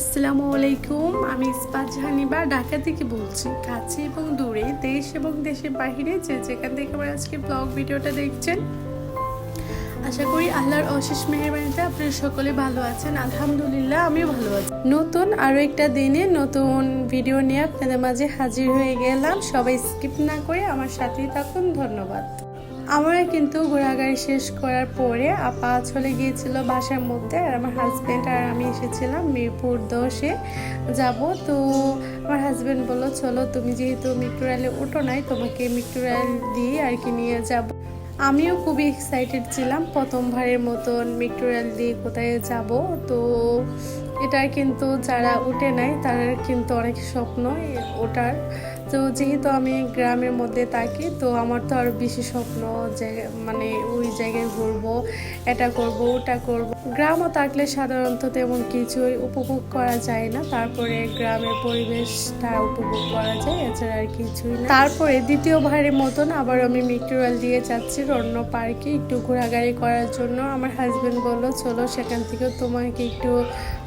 আসসালামু আলাইকুম। আমি ইস্পাত জাহানিবা, ঢাকা থেকে বলছি, কাছে এবং দূরে, দেশ এবং দেশের বাহিরে যে যেখান থেকে আমার আজকে ব্লগ ভিডিওটা দেখছেন, আশা করি আল্লাহর অশেষ মেহরবানিতে আপনারা সকলে ভালো আছেন। আলহামদুলিল্লাহ, আমিও ভালো আছি। নতুন আরও একটা দিনে নতুন ভিডিও নিয়ে আপনাদের মাঝে হাজির হয়ে গেলাম। সবাই স্কিপ না করে আমার সাথেই থাকুন। ধন্যবাদ। আমরা কিন্তু ঘোরাঘুরি শেষ করার পরে আপা চলে গিয়েছিল বাসার মধ্যে আর আমার হাজব্যান্ড আর আমি এসেছিলাম মিরপুর দশে যাব। তো আমার হাজব্যান্ড বলল, চলো, তুমি যেহেতু মিক্টোরালে ওঠো নাই, তোমাকে মিক্টোরাল দিয়ে আর কি নিয়ে যাব। আমিও খুবই এক্সাইটেড ছিলাম প্রথমবারের মতন মিক্টোরিয়াল দিয়ে কোথায় যাব। তো এটা কিন্তু যারা উঠে নাই তাদের কিন্তু অনেক স্বপ্ন ওঠার তো যেহেতু আমি গ্রামের মধ্যে থাকি তো আমার তো আরও বেশি স্বপ্ন যে মানে ওই জায়গায় ঘুরবো এটা করব ওটা করব। গ্রামও থাকলে সাধারণত তেমন কিছুই উপভোগ করা যায় না। তারপরে গ্রামের পরিবেশটা উপভোগ করা যায় এছাড়া আর কিছুই না। তারপরে দ্বিতীয়বারের মতন আবার আমি মিক্টোরিয়াল দিয়ে যাচ্ছি অন্য পার্কে একটু ঘোরাঘুরি করার জন্য। আমার হাজব্যান্ড বলল চলো সেখান থেকে তোমাকে একটু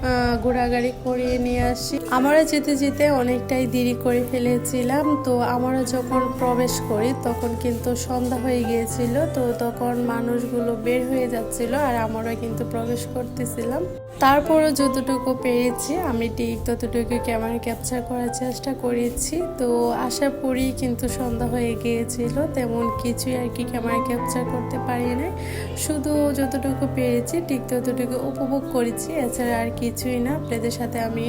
আহ, ঘোরাঘুরি করিয়ে নিয়ে আসি। আমরা যেতে যেতে অনেকটাই দেরি করে ফেলেছিলাম। তো আমরা যখন প্রবেশ করি তখন কিন্তু সন্ধ্যা হয়ে গিয়েছিল, তো তখন মানুষগুলো বের হয়ে যাচ্ছিল আর আমরা কিন্তু প্রবেশ করতেছিলাম। তারপরও যতটুকু পেরেছি, আমি ঠিক ততটুকু ক্যামেরা ক্যাপচার করার চেষ্টা করেছি, তো আশা করি কিন্তু সন্ধ্যা হয়ে গিয়েছিল, তেমন কিছুই আর কি ক্যামেরা ক্যাপচার করতে পারি না শুধু যতটুকু পেরেছি, ঠিক ততটুকু উপভোগ করেছি, এছাড়া আর কিছুই না। আপনাদের সাথে আমি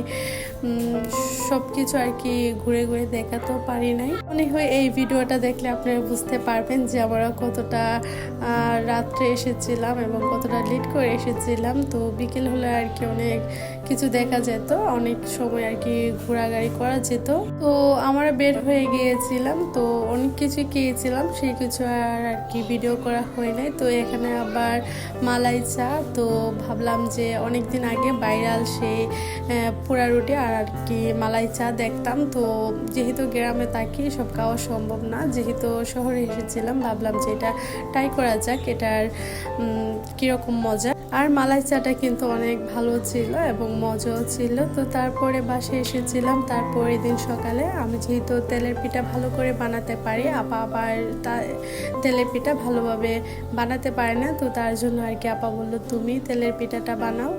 সব কিছু আর কি ঘুরে ঘুরে দেখাতেও পারি নাই। মনে হয় এই ভিডিওটা দেখলে আপনারা বুঝতে পারবেন যে আমরা কতটা রাত্রে এসেছিলাম এবং কতটা লেট করে এসেছিলাম। তো বিকেল হলে আর কি অনেক কিছু দেখা যেত, অনেক সময় আর কি ঘোরাঘুরি করা যেত। তো আমরা বের হয়ে গিয়েছিলাম, তো অনেক কিছু খেয়েছিলাম, সেই কিছু আর আর কি ভিডিও করা হয় নাই। তো এখানে আবার মালাই চা, তো ভাবলাম যে অনেক দিন আগে ভাইরাল সেই পোড়া রুটি আর আর কি মালাই চা দেখতাম। তো যেহেতু গ্রামে থাকি সব খাওয়া সম্ভব না। যেহেতু শহরে এসেছিলাম, ভাবলাম যে এটা ট্রাই করা যাক, এটার কীরকম মজা। আর মালাই চাটা কিন্তু অনেক ভালো ছিল এবং মজাও ছিল। তো তারপরে বাসে এসেছিলাম, তারপরের দিন সকালে আমি যেহেতু তেলের পিঠা ভালো করে বানাতে পারি, আপা আবার তা, তেলের পিঠা ভালোভাবে বানাতে পারে না, তো তার জন্য আর কি আপা বলল, তুমি তেলের পিঠাটা বানাও।